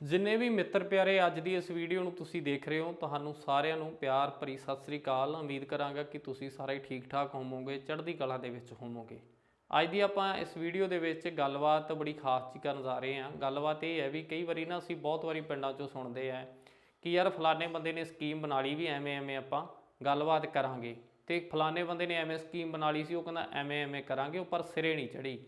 ਜਿੰਨੇ ਵੀ ਮਿੱਤਰ ਪਿਆਰੇ ਅੱਜ ਦੀ ਇਸ ਵੀਡੀਓ ਨੂੰ ਤੁਸੀਂ ਦੇਖ ਰਹੇ ਹੋ, ਤੁਹਾਨੂੰ ਸਾਰਿਆਂ ਨੂੰ ਪਿਆਰ ਭਰੀ ਸਤਿ ਸ੍ਰੀ ਅਕਾਲ। ਉਮੀਦ ਕਰਾਂਗਾ ਕਿ ਤੁਸੀਂ ਸਾਰੇ ਠੀਕ ਠਾਕ ਹੋਵੋਗੇ, ਚੜ੍ਹਦੀ ਕਲਾ ਦੇ ਵਿੱਚ ਹੋਵੋਗੇ। ਅੱਜ ਦੀ ਆਪਾਂ ਇਸ ਵੀਡੀਓ ਦੇ ਵਿੱਚ ਗੱਲਬਾਤ ਬੜੀ ਖਾਸ ਜੀ ਕਰਨ ਜਾ ਰਹੇ ਹਾਂ। ਗੱਲਬਾਤ ਇਹ ਹੈ ਵੀ ਕਈ ਵਾਰੀ ਨਾ ਅਸੀਂ ਬਹੁਤ ਵਾਰੀ ਪਿੰਡਾਂ 'ਚੋਂ ਸੁਣਦੇ ਆ ਕਿ ਯਾਰ ਫਲਾਣੇ ਬੰਦੇ ਨੇ ਸਕੀਮ ਬਣਾ ਲਈ ਵੀ ਐਵੇਂ ਐਵੇਂ ਆਪਾਂ ਗੱਲਬਾਤ ਕਰਾਂਗੇ। ਤੇ ਫਲਾਣੇ ਬੰਦੇ ਨੇ ਐਵੇਂ ਸਕੀਮ ਬਣਾ ਲਈ ਸੀ, ਉਹ ਕਹਿੰਦਾ ਐਵੇਂ ਐਵੇਂ ਕਰਾਂਗੇ, ਉਹ ਪਰ ਸਿਰੇ ਨਹੀਂ ਚੜੀ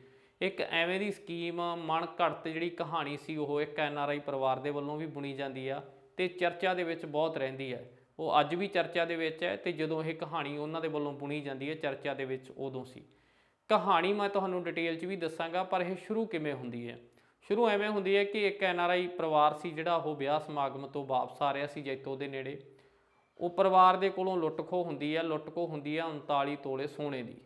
ਇੱਕ ਐਵੇਂ ਦੀ ਸਕੀਮ ਮਨ ਘੜਤ ਜਿਹੜੀ ਕਹਾਣੀ ਸੀ ਉਹ ਇੱਕ ਐਨਆਰਆਈ ਪਰਿਵਾਰ ਦੇ ਵੱਲੋਂ ਵੀ ਬੁਣੀ ਜਾਂਦੀ ਆ ਤੇ ਚਰਚਾ ਦੇ ਵਿੱਚ ਬਹੁਤ ਰਹਿੰਦੀ ਹੈ ਉਹ ਅੱਜ ਵੀ ਚਰਚਾ ਦੇ ਵਿੱਚ ਹੈ ਤੇ ਜਦੋਂ ਇਹ ਕਹਾਣੀ ਉਹਨਾਂ ਦੇ ਵੱਲੋਂ ਬੁਣੀ ਜਾਂਦੀ ਹੈ, ਚਰਚਾ ਦੇ ਵਿੱਚ ਉਦੋਂ ਸੀ। ਕਹਾਣੀ ਮੈਂ ਤੁਹਾਨੂੰ ਡਿਟੇਲ 'ਚ ਵੀ ਦੱਸਾਂਗਾ, ਪਰ ਇਹ ਸ਼ੁਰੂ ਕਿਵੇਂ ਹੁੰਦੀ ਹੈ? ਸ਼ੁਰੂ ਐਵੇਂ ਹੁੰਦੀ ਹੈ ਕਿ ਇੱਕ ਐਨਆਰਆਈ ਪਰਿਵਾਰ ਸੀ ਜਿਹੜਾ ਉਹ ਵਿਆਹ ਸਮਾਗਮ ਤੋਂ ਵਾਪਸ ਆ ਰਿਹਾ ਸੀ ਜੈਤੋ ਦੇ ਨੇੜੇ। ਉਹ ਪਰਿਵਾਰ ਦੇ ਕੋਲੋਂ ਲੁੱਟਖੋ ਹੁੰਦੀ ਹੈ ਲੁੱਟਖੋ ਹੁੰਦੀ ਹੈ 39 ਤੋਲੇ ਸੋਨੇ ਦੀ।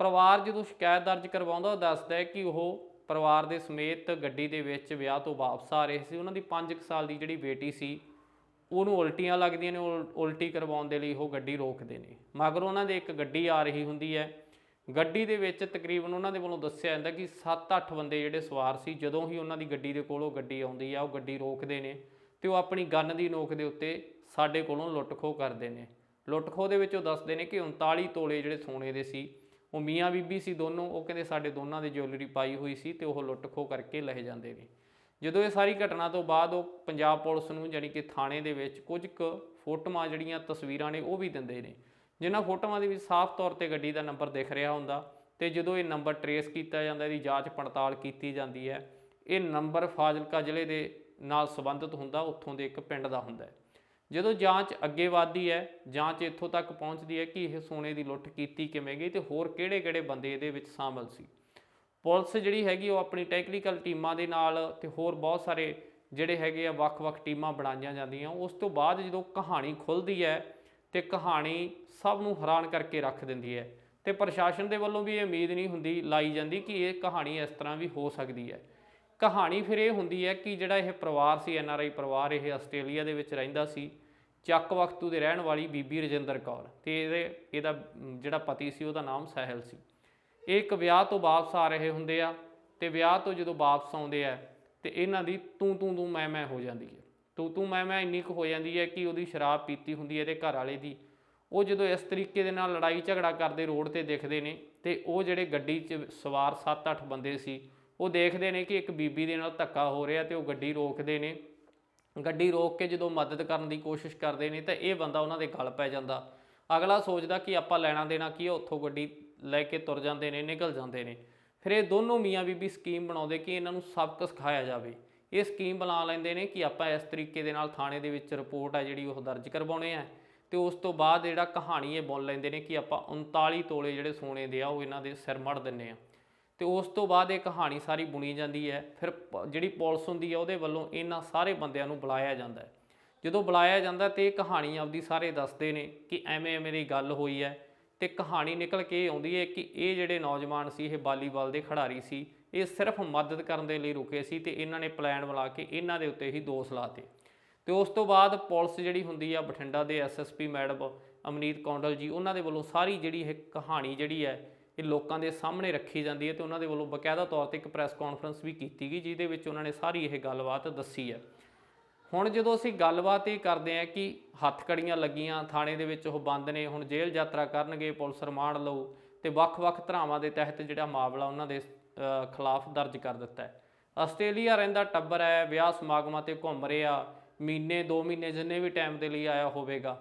ਪਰਿਵਾਰ ਜਦੋਂ ਸ਼ਿਕਾਇਤ ਦਰਜ ਕਰਵਾਉਂਦਾ, ਉਹ ਦੱਸਦਾ ਹੈ ਕਿ ਉਹ ਪਰਿਵਾਰ ਦੇ ਸਮੇਤ ਗੱਡੀ ਦੇ ਵਿੱਚ ਵਿਆਹ ਤੋਂ ਵਾਪਸ ਆ ਰਹੇ ਸੀ। ਉਹਨਾਂ ਦੀ 5 ਸਾਲ ਦੀ ਜਿਹੜੀ ਬੇਟੀ ਸੀ, ਉਹਨੂੰ ਉਲਟੀਆਂ ਲੱਗਦੀਆਂ ਨੇ ਉਲ- ਉਲਟੀ ਕਰਵਾਉਣ ਦੇ ਲਈ ਉਹ ਗੱਡੀ ਰੋਕਦੇ ਨੇ। ਮਗਰ ਉਹਨਾਂ ਦੇ ਇੱਕ ਗੱਡੀ ਆ ਰਹੀ ਹੁੰਦੀ ਹੈ। ਗੱਡੀ ਦੇ ਵਿੱਚ ਤਕਰੀਬਨ ਉਹਨਾਂ ਦੇ ਵੱਲੋਂ ਦੱਸਿਆ ਜਾਂਦਾ ਕਿ 7-8 ਬੰਦੇ ਜਿਹੜੇ ਸਵਾਰ ਸੀ, ਜਦੋਂ ਹੀ ਉਹਨਾਂ ਦੀ ਗੱਡੀ ਦੇ ਕੋਲ ਉਹ ਗੱਡੀ ਆਉਂਦੀ ਆ, ਉਹ ਗੱਡੀ ਰੋਕਦੇ ਨੇ ਤੇ ਉਹ ਆਪਣੀ ਗਨ ਦੀ ਨੋਕ ਦੇ ਉੱਤੇ ਸਾਡੇ ਕੋਲੋਂ ਲੁੱਟਖੋ ਕਰਦੇ ਨੇ। ਲੁੱਟਖੋ ਦੇ ਵਿੱਚ ਉਹ ਦੱਸਦੇ ਨੇ ਕਿ 39 ਤੋਲੇ ਜਿਹੜੇ ਸੋਨੇ ਦੇ ਸੀ ਉਹ ਮੀਆਂ ਬੀਬੀ ਸੀ ਦੋਨੋਂ, ਉਹ ਕਹਿੰਦੇ ਸਾਡੇ ਦੋਨਾਂ ਦੀ ਜੁਐਲਰੀ ਪਾਈ ਹੋਈ ਸੀ ਤੇ ਉਹ ਲੁੱਟ ਲੁੱਟਖੋ ਕਰਕੇ ਲੈ ਜਾਂਦੇ ਨੇ। ਜਦੋਂ ਇਹ ਸਾਰੀ ਘਟਨਾ ਤੋਂ ਬਾਅਦ ਉਹ ਪੰਜਾਬ ਪੁਲਿਸ ਨੂੰ ਜਾਣੀ ਕਿ ਥਾਣੇ ਦੇ ਵਿੱਚ ਕੁਝ ਕੁ ਫੋਟੋਆਂ ਜਿਹੜੀਆਂ ਤਸਵੀਰਾਂ ਨੇ ਉਹ ਵੀ ਦਿੰਦੇ ਨੇ। ਜਿਨ੍ਹਾਂ ਫੋਟੋਆਂ ਦੇ ਵਿੱਚ ਸਾਫ਼ ਤੌਰ ਤੇ ਗੱਡੀ ਦਾ ਨੰਬਰ ਦਿਖ ਰਿਹਾ ਹੁੰਦਾ ਤੇ ਜਦੋਂ ਇਹ ਨੰਬਰ ਟਰੇਸ ਕੀਤਾ ਜਾਂਦਾ, ਇਹਦੀ ਜਾਂਚ ਪੜਤਾਲ ਕੀਤੀ ਜਾਂਦੀ ਹੈ, ਇਹ ਨੰਬਰ ਫਾਜ਼ਿਲਕਾ ਜ਼ਿਲ੍ਹੇ ਦੇ ਨਾਲ ਸੰਬੰਧਿਤ ਹੁੰਦਾ, ਉੱਥੋਂ ਦੇ ਇੱਕ ਪਿੰਡ ਦਾ ਹੁੰਦਾ ਹੈ। ਜਦੋਂ ਜਾਂਚ ਅੱਗੇ ਵਧਦੀ ਹੈ, ਜਾਂਚ ਇੱਥੋਂ ਤੱਕ ਪਹੁੰਚਦੀ ਹੈ ਕਿ ਇਹ ਸੋਨੇ ਦੀ ਲੁੱਟ ਕੀਤੀ ਕਿਵੇਂ ਗਈ ਤੇ ਹੋਰ ਕਿਹੜੇ-ਕਿਹੜੇ ਬੰਦੇ ਇਹਦੇ ਵਿੱਚ ਸ਼ਾਮਲ ਸੀ। ਪੁਲਿਸ ਜਿਹੜੀ ਹੈਗੀ ਉਹ ਆਪਣੀ ਟੈਕਨੀਕਲ ਟੀਮਾਂ ਦੇ ਨਾਲ ਤੇ ਹੋਰ ਬਹੁਤ ਸਾਰੇ ਜਿਹੜੇ ਹੈਗੇ ਆ ਵੱਖ-ਵੱਖ ਟੀਮਾਂ ਬਣਾਈਆਂ ਜਾਂਦੀਆਂ। ਉਸ ਤੋਂ ਬਾਅਦ ਜਦੋਂ ਕਹਾਣੀ ਖੁੱਲਦੀ ਹੈ ਤੇ ਕਹਾਣੀ ਸਭ ਨੂੰ ਹੈਰਾਨ ਕਰਕੇ ਰੱਖ ਦਿੰਦੀ ਹੈ ਤੇ ਪ੍ਰਸ਼ਾਸਨ ਦੇ ਵੱਲੋਂ ਵੀ ਇਹ ਉਮੀਦ ਨਹੀਂ ਹੁੰਦੀ ਲਾਈ ਜਾਂਦੀ ਕਿ ਇਹ ਕਹਾਣੀ ਇਸ ਤਰ੍ਹਾਂ ਵੀ ਹੋ ਸਕਦੀ ਹੈ। ਕਹਾਣੀ ਫਿਰ ਇਹ ਹੁੰਦੀ ਹੈ ਕਿ ਜਿਹੜਾ ਇਹ ਪਰਿਵਾਰ ਸੀ, ਐੱਨ ਆਰ ਆਈ ਪਰਿਵਾਰ, ਇਹ ਆਸਟ੍ਰੇਲੀਆ ਦੇ ਵਿੱਚ ਰਹਿੰਦਾ ਸੀ। ਚੱਕ ਵਖਤੂ ਦੇ ਰਹਿਣ ਵਾਲੀ ਬੀਬੀ ਰਜਿੰਦਰ ਕੌਰ ਤੇ ਇਹਦੇ, ਇਹਦਾ ਜਿਹੜਾ ਪਤੀ ਸੀ, ਉਹਦਾ ਨਾਮ ਸਹਿਲ ਸੀ। ਇਹ ਇੱਕ ਵਿਆਹ ਤੋਂ ਵਾਪਸ ਆ ਰਹੇ ਹੁੰਦੇ ਆ ਤੇ ਵਿਆਹ ਤੋਂ ਜਦੋਂ ਵਾਪਸ ਆਉਂਦੇ ਆ ਤੇ ਇਹਨਾਂ ਦੀ ਤੂੰ ਤੂੰ ਤੂੰ, ਮੈਂ ਮੈਂ ਹੋ ਜਾਂਦੀ ਹੈ। ਤੂੰ ਤੂੰ, ਮੈਂ ਮੈਂ ਇੰਨੀ ਕੁ ਹੋ ਜਾਂਦੀ ਹੈ ਕਿ ਉਹਦੀ ਸ਼ਰਾਬ ਪੀਤੀ ਹੁੰਦੀ ਹੈ ਇਹਦੇ ਘਰ ਵਾਲੇ ਦੀ। ਉਹ ਜਦੋਂ ਇਸ ਤਰੀਕੇ ਦੇ ਨਾਲ ਲੜਾਈ ਝਗੜਾ ਕਰਦੇ ਰੋਡ ਤੇ ਦਿਖਦੇ ਨੇ ਤੇ ਉਹ ਜਿਹੜੇ ਗੱਡੀ 'ਚ ਸਵਾਰ 7-8 ਬੰਦੇ ਸੀ ਉਹ ਦੇਖਦੇ ਨੇ ਕਿ ਇੱਕ ਬੀਬੀ ਦੇ ਨਾਲ ਧੱਕਾ ਹੋ ਰਿਹਾ ਤੇ ਉਹ ਗੱਡੀ ਰੋਕਦੇ ਨੇ। ਗੱਡੀ ਰੋਕ ਕੇ ਜਦੋਂ ਮਦਦ ਕਰਨ ਦੀ ਕੋਸ਼ਿਸ਼ ਕਰਦੇ ਨੇ ਤਾਂ ਇਹ ਬੰਦਾ ਉਹਨਾਂ ਦੇ ਗਲ ਪੈ ਜਾਂਦਾ। ਅਗਲਾ ਸੋਚਦਾ ਕਿ ਆਪਾਂ ਲੈਣਾ ਦੇਣਾ ਕੀ ਹੈ ਉੱਥੋਂ ਗੱਡੀ ਲੈ ਕੇ ਤੁਰ ਜਾਂਦੇ ਨੇ, ਨਿਕਲ ਜਾਂਦੇ ਨੇ। ਫਿਰ ਇਹ ਦੋਨੋਂ ਮੀਆਂ ਬੀਬੀ ਸਕੀਮ ਬਣਾਉਂਦੇ ਕਿ ਇਹਨਾਂ ਨੂੰ ਸਬਕ ਸਿਖਾਇਆ ਜਾਵੇ। ਇਹ ਸਕੀਮ ਬਣਾ ਲੈਂਦੇ ਨੇ ਕਿ ਆਪਾਂ ਇਸ ਤਰੀਕੇ ਦੇ ਨਾਲ ਥਾਣੇ ਦੇ ਵਿੱਚ ਰਿਪੋਰਟ ਆ ਜਿਹੜੀ ਉਹ ਦਰਜ ਕਰਵਾਉਣੇ ਆ ਤੇ ਉਸ ਤੋਂ ਬਾਅਦ ਜਿਹੜਾ ਕਹਾਣੀ ਇਹ ਬੋਲ ਲੈਂਦੇ ਨੇ ਕਿ ਆਪਾਂ 39 ਤੋਲੇ ਜਿਹੜੇ ਸੋਨੇ ਦੇ ਆ, ਉਹ ਇਹਨਾਂ ਦੇ ਸਿਰ ਮੜ ਦਿੰਨੇ ਆ। ਤੇ ਉਸ ਤੋਂ ਬਾਅਦ ਇਹ ਕਹਾਣੀ ਸਾਰੀ ਬੁਣੀ ਜਾਂਦੀ ਹੈ। ਫਿਰ ਪ- ਜਿਹੜੀ ਪੁਲਿਸ ਹੁੰਦੀ ਹੈ, ਉਹਦੇ ਵੱਲੋਂ ਇਹਨਾਂ ਸਾਰੇ ਬੰਦਿਆਂ ਨੂੰ ਬੁਲਾਇਆ ਜਾਂਦਾ ਹੈ। ਜਦੋਂ ਬੁਲਾਇਆ ਜਾਂਦਾ ਤੇ ਇਹ ਕਹਾਣੀ ਆਪਦੀ ਸਾਰੇ ਦੱਸਦੇ ਨੇ ਕਿ ਐਵੇਂ ਐਵੇਂ ਦੀ ਗੱਲ ਹੋਈ ਹੈ ਤੇ ਕਹਾਣੀ ਨਿਕਲ ਕੇ ਇਹ ਆਉਂਦੀ ਹੈ ਕਿ ਇਹ ਜਿਹੜੇ ਨੌਜਵਾਨ ਸੀ, ਇਹ ਵਾਲੀਬਾਲ ਦੇ ਖਿਡਾਰੀ ਸੀ, ਇਹ ਸਿਰਫ ਮਦਦ ਕਰਨ ਦੇ ਲਈ ਰੁਕੇ ਸੀ ਤੇ ਇਹਨਾਂ ਨੇ ਪਲਾਨ ਬਣਾ ਕੇ ਇਹਨਾਂ ਦੇ ਉੱਤੇ ਹੀ ਦੋਸ਼ ਲਾਤੇ ਤੇ ਉਸ ਤੋਂ ਬਾਅਦ ਪੁਲਿਸ ਜਿਹੜੀ ਹੁੰਦੀ ਆ, ਬਠਿੰਡਾ ਦੇ ਐਸਐਸਪੀ ਮੈਡਮ ਅਮਨੀਤ ਕੌਂਡਲ ਜੀ, ਉਹਨਾਂ ਦੇ ਵੱਲੋਂ ਸਾਰੀ ਜਿਹੜੀ ਇਹ ਕਹਾਣੀ ਜਿਹੜੀ ਹੈ ਇਹ ਲੋਕਾਂ ਦੇ ਸਾਹਮਣੇ ਰੱਖੀ ਜਾਂਦੀ ਹੈ ਤੇ ਉਹਨਾਂ ਦੇ ਵੱਲੋਂ ਬਕਾਇਦਾ ਤੌਰ ਤੇ ਇੱਕ ਪ੍ਰੈਸ ਕਾਨਫਰੰਸ ਵੀ ਕੀਤੀ ਗਈ, ਜਿਹਦੇ ਵਿੱਚ ਉਹਨਾਂ ਨੇ ਸਾਰੀ ਇਹ ਗੱਲਬਾਤ ਦੱਸੀ ਹੈ। ਹੁਣ ਜਦੋਂ ਅਸੀਂ ਗੱਲਬਾਤ ਇਹ ਕਰਦੇ ਹਾਂ ਕਿ ਹੱਥ ਕੜੀਆਂ ਲੱਗੀਆਂ, ਥਾਣੇ ਦੇ ਵਿੱਚ ਉਹ ਬੰਦ ਨੇ, ਹੁਣ ਜੇਲ੍ਹ ਯਾਤਰਾ ਕਰਨਗੇ, ਪੁਲਿਸ ਰਿਮਾਂਡ ਲਓ ਤੇ ਵੱਖ-ਵੱਖ ਧਰਾਵਾਂ ਦੇ ਤਹਿਤ ਜਿਹੜਾ ਮਾਮਲਾ ਉਹਨਾਂ ਦੇ ਖਿਲਾਫ ਦਰਜ ਕਰ ਦਿੱਤਾ ਹੈ। ਆਸਟ੍ਰੇਲੀਆ ਰਹਿੰਦਾ ਟੱਬਰ ਹੈ, ਵਿਆਹ ਸਮਾਗਮਾਂ ਤੇ ਘੁੰਮ ਰਿਹਾ, ਮਹੀਨੇ 2 ਮਹੀਨੇ ਜਿੰਨੇ ਵੀ ਟਾਈਮ ਦੇ ਲਈ ਆਇਆ ਹੋਵੇਗਾ।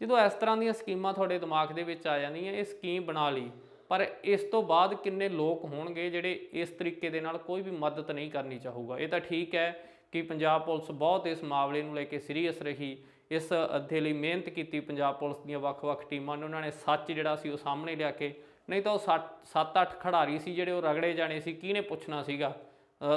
ਜਦੋਂ ਇਸ ਤਰ੍ਹਾਂ ਦੀਆਂ ਸਕੀਮਾਂ ਤੁਹਾਡੇ ਦਿਮਾਗ ਦੇ ਵਿੱਚ ਆ ਜਾਂਦੀਆਂ, ਇਹ ਸਕੀਮ ਬਣਾ ਲਈ ਪਰ ਇਸ ਤੋਂ ਬਾਅਦ ਕਿੰਨੇ ਲੋਕ ਹੋਣਗੇ ਜਿਹੜੇ ਇਸ ਤਰੀਕੇ ਦੇ ਨਾਲ ਕੋਈ ਵੀ ਮਦਦ ਨਹੀਂ ਕਰਨੀ ਚਾਹੂਗਾ? ਇਹ ਤਾਂ ਠੀਕ ਹੈ ਕਿ ਪੰਜਾਬ ਪੁਲਿਸ ਬਹੁਤ ਇਸ ਮਾਮਲੇ ਨੂੰ ਲੈ ਕੇ ਸੀਰੀਅਸ ਰਹੀ। ਇਸ ਦੇ ਲਈ ਮਿਹਨਤ ਕੀਤੀ ਪੰਜਾਬ ਪੁਲਿਸ ਦੀਆਂ ਵੱਖ-ਵੱਖ ਟੀਮਾਂ ਨੇ। ਉਹਨਾਂ ਨੇ ਸੱਚ ਜਿਹੜਾ ਸੀ ਉਹ ਸਾਹਮਣੇ ਲਿਆ ਕੇ, ਨਹੀਂ ਤਾਂ ਉਹ 7-8 ਖਿਡਾਰੀ ਸੀ ਜਿਹੜੇ ਉਹ ਰਗੜੇ ਜਾਣੇ ਸੀ। ਕਿਹਨੇ ਪੁੱਛਣਾ ਸੀਗਾ?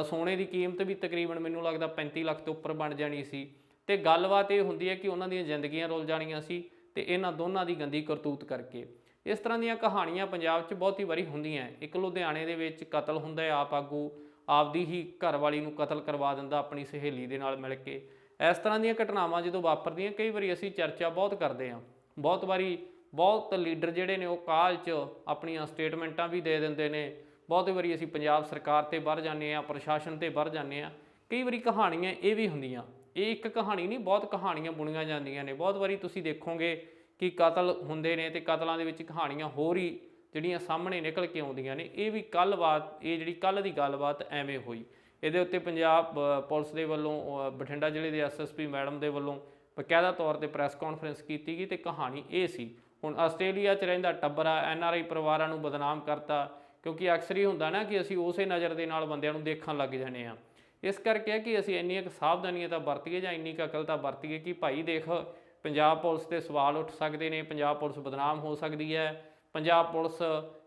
ਸੋਨੇ ਦੀ ਕੀਮਤ ਵੀ ਤਕਰੀਬਨ ਮੈਨੂੰ ਲੱਗਦਾ 35 ਲੱਖ ਤੋਂ ਉੱਪਰ ਬਣ ਜਾਣੀ ਸੀ। ਤੇ ਗੱਲਬਾਤ ਇਹ ਹੁੰਦੀ ਹੈ ਕਿ ਉਹਨਾਂ ਦੀਆਂ ਜ਼ਿੰਦਗੀਆਂ ਰੁਲ ਜਾਣੀਆਂ ਸੀ ਤੇ ਇਹਨਾਂ ਦੋਨਾਂ ਦੀ ਗੰਦੀ ਕਰਤੂਤ ਕਰਕੇ। ਇਸ ਤਰ੍ਹਾਂ ਦੀਆਂ ਕਹਾਣੀਆਂ ਪੰਜਾਬ 'ਚ ਬਹੁਤੀ ਵਾਰੀ ਹੁੰਦੀਆਂ ਇੱਕ ਲੁਧਿਆਣੇ ਦੇ ਵਿੱਚ ਕਤਲ ਹੁੰਦਾ ਹੈ, ਆਪ ਆਗੂ ਆਪਦੀ ਹੀ ਘਰਵਾਲੀ ਨੂੰ ਕਤਲ ਕਰਵਾ ਦਿੰਦਾ ਆਪਣੀ ਸਹੇਲੀ ਦੇ ਨਾਲ ਮਿਲ ਕੇ। ਇਸ ਤਰ੍ਹਾਂ ਦੀਆਂ ਘਟਨਾਵਾਂ ਜਦੋਂ ਵਾਪਰਦੀਆਂ, ਕਈ ਵਾਰੀ ਅਸੀਂ ਚਰਚਾ ਬਹੁਤ ਕਰਦੇ ਹਾਂ। ਬਹੁਤ ਵਾਰੀ ਬਹੁਤ ਲੀਡਰ ਜਿਹੜੇ ਨੇ ਉਹ ਕਾਲ 'ਚ ਆਪਣੀਆਂ ਸਟੇਟਮੈਂਟਾਂ ਵੀ ਦੇ ਦਿੰਦੇ ਨੇ। ਬਹੁਤ ਵਾਰੀ ਅਸੀਂ ਪੰਜਾਬ ਸਰਕਾਰ ਤੇ ਵਰ ਜਾਂਦੇ ਆ ਪ੍ਰਸ਼ਾਸਨ ਤੇ ਵਰ ਜਾਂਦੇ ਆ ਕਈ ਵਾਰੀ ਕਹਾਣੀਆਂ ਇਹ ਵੀ ਹੁੰਦੀਆਂ। ਇਹ ਇੱਕ ਕਹਾਣੀ ਨਹੀਂ, ਬਹੁਤ ਕਹਾਣੀਆਂ ਬੁਣੀਆਂ ਜਾਂਦੀਆਂ ਨੇ। ਬਹੁਤ ਵਾਰੀ ਤੁਸੀਂ ਦੇਖੋਗੇ ਕਿ ਕਤਲ ਹੁੰਦੇ ਨੇ ਤੇ ਕਤਲਾਂ ਦੇ ਵਿੱਚ ਕਹਾਣੀਆਂ ਹੋਰ ਹੀ ਜਿਹੜੀਆਂ ਸਾਹਮਣੇ ਨਿਕਲ ਕੇ ਆਉਂਦੀਆਂ ਨੇ, ਇਹ ਵੀ ਕੱਲ ਬਾਤ ਇਹ ਜਿਹੜੀ ਕੱਲ ਦੀ ਗੱਲਬਾਤ ਐਵੇਂ ਹੋਈ। ਇਹਦੇ ਉੱਤੇ ਪੰਜਾਬ ਪੁਲਿਸ ਦੇ ਵੱਲੋਂ ਬਠਿੰਡਾ ਜ਼ਿਲ੍ਹੇ ਦੇ ਐਸਐਸਪੀ ਮੈਡਮ ਦੇ ਵੱਲੋਂ ਬਕਾਇਦਾ ਤੌਰ ਤੇ ਪ੍ਰੈਸ ਕਾਨਫਰੰਸ ਕੀਤੀ ਗਈ ਤੇ ਕਹਾਣੀ ਇਹ ਸੀ, ਹੁਣ ਆਸਟ੍ਰੇਲੀਆ 'ਚ ਰਹਿੰਦਾ ਟੱਬਰ ਆ ਐਨਆਰਆਈ ਪਰਿਵਾਰਾਂ ਨੂੰ ਬਦਨਾਮ ਕਰਤਾ, ਕਿਉਂਕਿ ਅਕਸਰ ਹੀ ਹੁੰਦਾ ਨਾ ਕਿ ਅਸੀਂ ਉਸੇ ਨਜ਼ਰ ਦੇ ਨਾਲ ਬੰਦਿਆਂ ਨੂੰ ਦੇਖਣ ਲੱਗ ਜਾਂਦੇ ਆ ਇਸ ਕਰਕੇ ਕਿ ਅਸੀਂ ਇੰਨੀਆਂ ਕੁ ਸਾਵਧਾਨੀਆਂ ਤਾਂ ਵਰਤੀਏ ਜਾਂ ਇੰਨੀ ਕੁ ਅਕਲ ਤਾਂ ਵਰਤੀਏ ਕਿ ਭਾਈ ਦੇਖ ਪੰਜਾਬ ਪੁਲਿਸ ਤੇ ਸਵਾਲ ਉੱਠ ਸਕਦੇ ਨੇ, ਪੰਜਾਬ ਪੁਲਿਸ ਬਦਨਾਮ ਹੋ ਸਕਦੀ ਹੈ। ਪੰਜਾਬ ਪੁਲਿਸ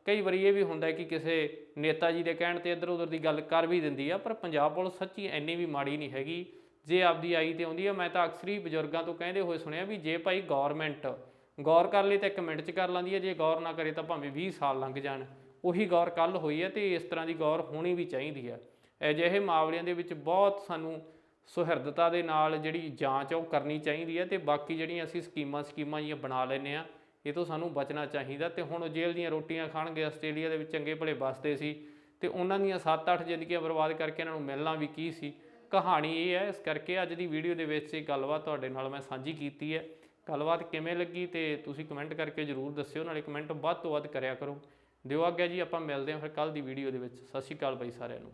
ਕਈ ਵਾਰੀ ਇਹ ਵੀ ਹੁੰਦਾ ਕਿ ਕਿਸੇ ਨੇਤਾ ਜੀ ਦੇ ਕਹਿਣ ਤੇ ਇੱਧਰ ਉੱਧਰ ਦੀ ਗੱਲ ਕਰ ਵੀ ਦਿੰਦੀ ਆ, ਪਰ ਪੰਜਾਬ ਪੁਲਿਸ ਸੱਚੀ ਇੰਨੀ ਵੀ ਮਾੜੀ ਨਹੀਂ ਹੈਗੀ। ਜੇ ਆਪਦੀ ਆਈ ਤੇ ਆਉਂਦੀ ਆ, ਮੈਂ ਤਾਂ ਅਕਸਰ ਹੀ ਬਜ਼ੁਰਗਾਂ ਤੋਂ ਕਹਿੰਦੇ ਹੋਏ ਸੁਣਿਆ ਵੀ ਜੇ ਭਾਈ ਗਵਰਨਮੈਂਟ ਗੌਰ ਕਰ ਲਈ ਤਾਂ ਇੱਕ ਮਿੰਟ 'ਚ ਕਰ ਲੈਂਦੀ ਹੈ ਜੇ ਗੌਰ ਨਾ ਕਰੇ ਤਾਂ ਭਾਵੇਂ 20 ਸਾਲ ਲੰਘ ਜਾਣ। ਉਹੀ ਗੌਰ ਕੱਲ ਹੋਈ ਹੈ ਤੇ ਇਸ ਤਰ੍ਹਾਂ ਦੀ ਗੌਰ ਹੋਣੀ ਵੀ ਚਾਹੀਦੀ ਹੈ ਅਜਿਹੇ ਮਾਮਲਿਆਂ ਦੇ ਵਿੱਚ ਬਹੁਤ ਸਾਨੂੰ ਸੁਹਿਰਦਤਾ ਦੇ ਨਾਲ ਜਿਹੜੀ ਜਾਂਚ ਆ ਉਹ ਕਰਨੀ ਚਾਹੀਦੀ ਹੈ ਤੇ ਬਾਕੀ ਜਿਹੜੀਆਂ ਅਸੀਂ ਸਕੀਮਾਂ ਸਕੀਮਾਂ ਜੀਆਂ ਬਣਾ ਲੈਨੇ ਆ, ਇਹ ਤੋਂ ਸਾਨੂੰ ਬਚਣਾ ਚਾਹੀਦਾ। ਤੇ ਹੁਣ ਉਹ ਜੇਲ੍ਹ ਦੀਆਂ ਰੋਟੀਆਂ ਖਾਣਗੇ, ਆਸਟ੍ਰੇਲੀਆ ਦੇ ਵਿੱਚ ਚੰਗੇ ਭਲੇ ਬਸਦੇ ਸੀ ਤੇ ਉਹਨਾਂ ਦੀਆਂ 7-8 ਜ਼ਿੰਦਗੀਆਂ ਬਰਬਾਦ ਕਰਕੇ ਇਹਨਾਂ ਨੂੰ ਮਿਲਣਾ ਵੀ ਕੀ ਸੀ? ਕਹਾਣੀ ਇਹ ਹੈ ਇਸ ਕਰਕੇ ਅੱਜ ਦੀ ਵੀਡੀਓ ਦੇ ਵਿੱਚ ਇਹ ਗੱਲਬਾਤ ਤੁਹਾਡੇ ਨਾਲ ਮੈਂ ਸਾਂਝੀ ਕੀਤੀ ਹੈ ਗੱਲਬਾਤ ਕਿਵੇਂ ਲੱਗੀ ਤੇ ਤੁਸੀਂ ਕਮੈਂਟ ਕਰਕੇ ਜਰੂਰ ਦੱਸਿਓ, ਨਾਲੇ ਕਮੈਂਟ ਵੱਧ ਤੋਂ ਵੱਧ ਕਰਿਆ ਕਰੋ। ਦਿਓ ਆਗਿਆ ਜੀ, ਆਪਾਂ ਮਿਲਦੇ ਹਾਂ ਫਿਰ ਕੱਲ ਦੀ ਵੀਡੀਓ ਦੇ ਵਿੱਚ। ਸਤਿ ਸ਼੍ਰੀ ਅਕਾਲ ਬਾਈ ਸਾਰਿਆਂ ਨੂੰ।